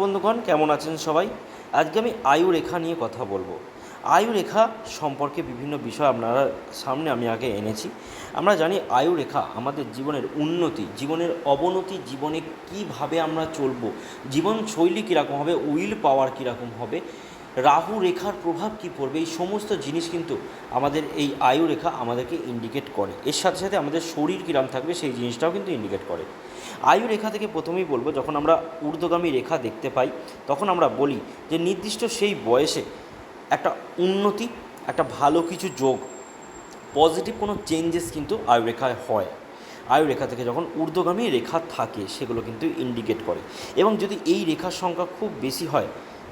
বন্ধুগণ, কেমন আছেন সবাই? আজকে আমি আয়ু রেখা নিয়ে কথা বলব। আয়ু রেখা সম্পর্কে বিভিন্ন বিষয় আপনারা সামনে আমি আগে এনেছি। আমরা জানি আয়ু রেখা আমাদের জীবনের উন্নতি, জীবনের অবনতি জীবনে কীভাবে আমরা চলবো, জীবনশৈলী কীরকম হবে, উইল পাওয়ার কীরকম হবে রাহু রেখার প্রভাব কী পড়বে? এই সমস্ত জিনিস কিন্তু আমাদের এই আয়ু রেখা আমাদেরকে ইন্ডিকেট করে। এর সাথে সাথে আমাদের শরীর কীরকম থাকবে সেই জিনিসটাও কিন্তু ইন্ডিকেট করে। আয়ু রেখা থেকে প্রথমেই বলব, যখন আমরা ঊর্ধ্বগামী রেখা দেখতে পাই, তখন আমরা বলি যে নির্দিষ্ট সেই বয়সে একটা উন্নতি, একটা ভালো কিছু যোগ পজিটিভ কোনো চেঞ্জেস কিন্তু আয়ু রেখায় হয়। আয়ু রেখা থেকে যখন ঊর্ধ্বগামী রেখা থাকে, সেগুলো কিন্তু ইন্ডিকেট করে। এবং যদি এই রেখার সংখ্যা খুব বেশি হয়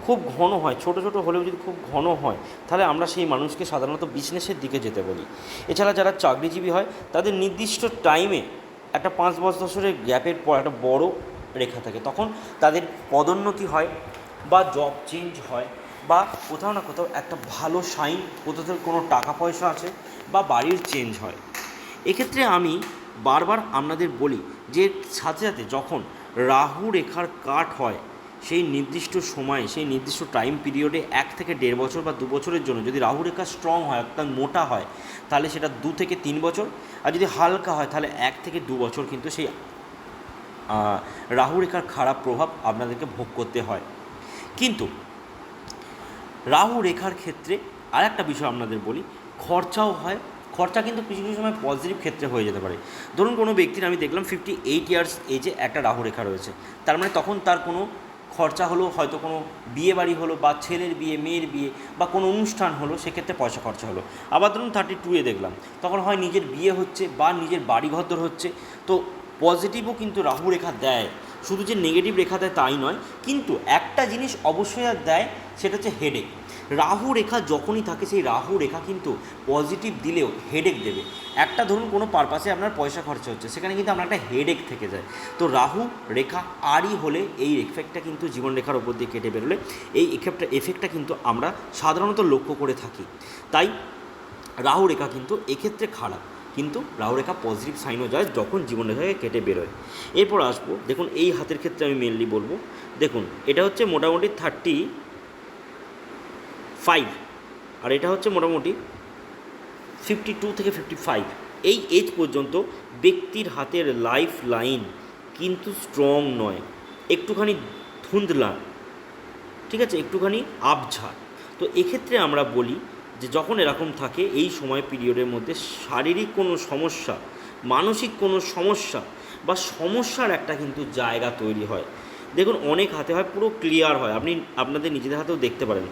খুব ঘন হয়, ছোট ছোট হলেও যদি খুব ঘন হয়, তাহলে আমরা সেই মানুষকে সাধারণত বিজনেসের দিকে যেতে বলি। এছাড়া যারা চাকরিজীবী হয়, তাদের নির্দিষ্ট টাইমে একটা পাঁচ বছরের গ্যাপের পর একটা বড় রেখা থাকে। তখন তাদের পদোন্নতি হয় বা জব চেঞ্জ হয় বা কোথাও না কোথাও একটা ভালো সাইন কোথাও কোনো টাকা পয়সা আছে বা বাড়ির চেঞ্জ হয়। এক্ষেত্রে আমি বারবার আপনাদের বলি যে, সাথে সাথে যখন রাহু রেখার কাট হয় সেই নির্দিষ্ট সময়ে, সেই নির্দিষ্ট টাইম পিরিয়ডে এক থেকে দেড় বছর বা দু বছরের জন্য যদি রাহু রেখা স্ট্রং হয়, অর্থাৎ মোটা হয়, তাহলে সেটা দু থেকে তিন বছর। আর যদি হালকা হয়, তাহলে এক থেকে দু বছর কিন্তু সেই রাহু রেখার খারাপ প্রভাব আপনাদেরকে ভোগ করতে হয়। কিন্তু রাহু রেখার ক্ষেত্রে আর একটা বিষয় আপনাদের বলি, খরচাও হয়। খরচা কিন্তু কিছু কিছু সময় পজিটিভ ক্ষেত্রে হয়ে যেতে পারে। ধরুন কোনো ব্যক্তির আমি দেখলাম ফিফটি এইট ইয়ার্স এজে একটা রাহু রেখা রয়েছে। তার মানে তখন তার কোনো খরচা হলো, হয়তো কোনো বিয়ে বাড়ি হলো বা ছেলের বিয়ে, মেয়ের বিয়ে বা কোনো অনুষ্ঠান হলো, সেক্ষেত্রে পয়সা খরচা হলো। আবার ধরুন থার্টি টুয়ে দেখলাম, তখন হয় নিজের বিয়ে হচ্ছে বা নিজের বাড়ি ঘরদর হচ্ছে, তো পজিটিভও কিন্তু রাহু রেখা দেয়। শুধু যে নেগেটিভ রেখা দেয় তাই নয়, কিন্তু একটা জিনিস অবশ্যই আর দেয়, সেটা হচ্ছে হেডেক রাহু রেখা যখনই থাকে, সেই রাহু রেখা কিন্তু পজিটিভ দিলেও হেডেক দেবে। একটা ধরুন কোনো পারপাসে আপনার পয়সা খরচা হচ্ছে, সেখানে কিন্তু আপনার একটা হেডেক থেকে যায় তো রাহু রেখা আরই হলে এই এফেক্টটা কিন্তু জীবন রেখার ওপর দিয়ে কেটে বেরোলে, এই এফেক্টটা এফেক্টটা কিন্তু আমরা সাধারণত লক্ষ্য করে থাকি। তাই রাহু রেখা কিন্তু এক্ষেত্রে খারাপ, কিন্তু রাহু রেখা পজিটিভ সাইনও যায় যখন জীবন রেখাকে কেটে বেরোয়। এরপর আসব, দেখুন এই হাতের ক্ষেত্রে আমি মেনলি বলব, দেখুন এটা হচ্ছে মোটামুটি থার্টি ফাইভ আর এটা হচ্ছে মোটামুটি ফিফটি টু থেকে ফিফটি ফাইভ এই এজ পর্যন্ত ব্যক্তির হাতের লাইফ লাইন কিন্তু স্ট্রং নয়। একটুখানি ধুন্দলা ঠিক আছে? একটুখানি আবঝা। তো এক্ষেত্রে আমরা বলি যে যখন এরকম থাকে, এই সময় পিরিয়ডের মধ্যে শারীরিক কোনো সমস্যা, মানসিক কোনো সমস্যা বা সমস্যার একটা কিন্তু জায়গা তৈরি হয়। দেখুন, অনেক হাতে হয়, পুরো ক্লিয়ার হয়। আপনি আপনাদের নিজেদের হাতেও দেখতে পারেন।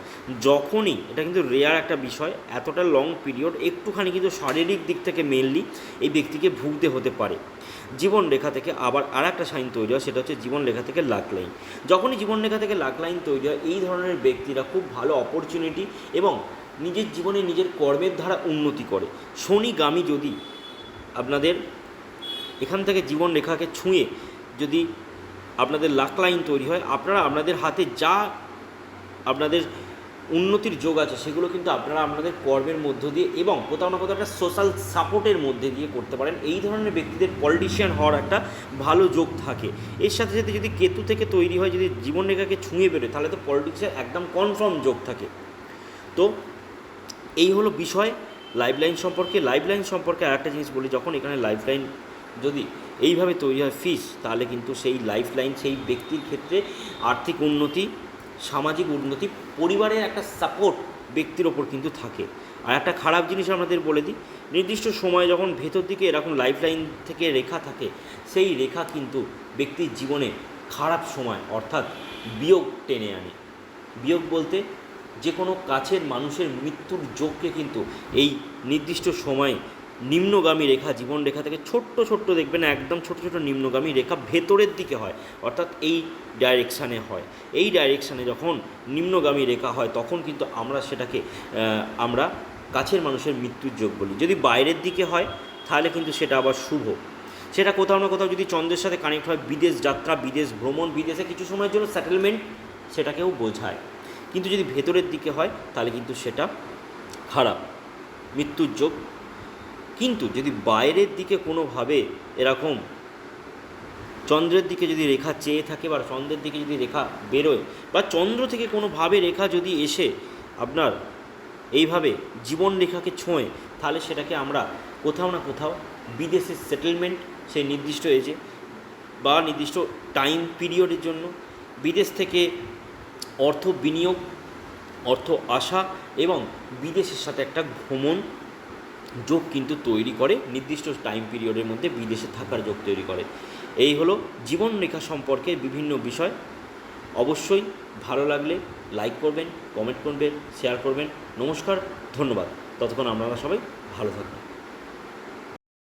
যখনই, এটা কিন্তু রেয়ার একটা বিষয়, এতটা লং পিরিয়ড একটুখানি কিন্তু শারীরিক দিক থেকে মেনলি এই ব্যক্তিকে ভুগতে হতে পারে। জীবন রেখা থেকে আবার আর একটা সাইন তৈরি হয়, সেটা হচ্ছে জীবন রেখা থেকে লাক লাইন যখনই জীবন রেখা থেকে লাক লাইন তৈরি হয়, এই ধরনের ব্যক্তিরা খুব ভালো অপরচুনিটি এবং নিজের জীবনে নিজের কর্মের ধারা উন্নতি করে। শনিগামী যদি আপনাদের এখান থেকে জীবন রেখাকে ছুঁয়ে যদি আপনাদের লাক লাইন তৈরি হয়, আপনারা আপনাদের হাতে যা আপনাদের উন্নতির যোগ আছে, সেগুলো কিন্তু আপনারা আপনাদের কর্মের মধ্য দিয়ে এবং কোথাও না কোথাও একটা সোশ্যাল সাপোর্টের মধ্যে দিয়ে করতে পারেন। এই ধরনের ব্যক্তিদের পলিটিশিয়ান হওয়ার একটা ভালো যোগ থাকে। এর সাথে সাথে যদি কেতু থেকে তৈরি হয়, যদি জীবনরেখাকে ছুঁয়ে বেরোয়, তাহলে তো পলিটিক্সের একদম কনফার্ম যোগ থাকে। তো এই হলো বিষয়। লাইফ লাইন সম্পর্কে লাইফ লাইন সম্পর্কে আর একটা জিনিস বলি, যখন এখানে লাইফ লাইন যদি এইভাবে তৈরি হয় ফিস তাহলে কিন্তু সেই লাইফ লাইন সেই ব্যক্তির ক্ষেত্রে আর্থিক উন্নতি, সামাজিক উন্নতি, পরিবারের একটা সাপোর্ট ব্যক্তির ওপর কিন্তু থাকে। আর একটা খারাপ জিনিস আমাদের বলে দিই, নির্দিষ্ট সময়ে যখন ভেতর দিকে এরকম লাইফ লাইন থেকে রেখা থাকে, সেই রেখা কিন্তু ব্যক্তির জীবনে খারাপ সময়, অর্থাৎ বিয়োগ টেনে আনে। বিয়োগ বলতে যে কোনো কাছের মানুষের মৃত্যুর যোগকে কিন্তু এই নির্দিষ্ট সময়ে নিম্নগামী রেখা, জীবন রেখা থেকে ছোট্ট ছোট্ট দেখবেন একদম ছোট ছোট নিম্নগামী রেখা ভেতরের দিকে হয়, অর্থাৎ এই ডাইরেকশানে হয়। এই ডাইরেকশানে যখন নিম্নগামী রেখা হয়, তখন কিন্তু আমরা সেটাকে আমরা কাছের মানুষের মৃত্যুর যোগ বলি। যদি বাইরের দিকে হয়, তাহলে কিন্তু সেটা আবার শুভ। সেটা কোথাও না কোথাও যদি চন্দ্রের সাথে কানেক্ট হয়, বিদেশ যাত্রা, বিদেশ ভ্রমণ, বিদেশে কিছু সময়ের জন্য সেটেলমেন্ট সেটাকেও বোঝায়। কিন্তু যদি ভেতরের দিকে হয়, তাহলে কিন্তু সেটা খারাপ। মৃত্যুর যোগ কিন্তু যদি বাইরের দিকে কোনোভাবে এরকম চন্দ্রের দিকে যদি রেখা চেয়ে থাকে বা চন্দ্রের দিকে যদি রেখা বেরোয় বা চন্দ্র থেকে কোনোভাবে রেখা যদি এসে আপনার এইভাবে জীবন রেখাকে ছোঁয়, তাহলে সেটাকে আমরা কোথাও না কোথাও বিদেশের সেটেলমেন্ট সেই নির্দিষ্ট এজে বা নির্দিষ্ট টাইম পিরিয়ডের জন্য বিদেশ থেকে অর্থ বিনিয়োগ, অর্থ আসা এবং বিদেশের সাথে একটা ভ্রমণ যোগ কিন্তু তৈরি করে নির্দিষ্ট টাইম পিরিয়ডের মধ্যে বিদেশে থাকার যোগ তৈরি করে। এই হলো জীবনরেখা সম্পর্কে বিভিন্ন বিষয়। অবশ্যই ভালো লাগলে লাইক করবেন কমেন্ট করবেন শেয়ার করবেন। নমস্কার, ধন্যবাদ। ততক্ষণ আপনারা সবাই ভালো থাকবেন।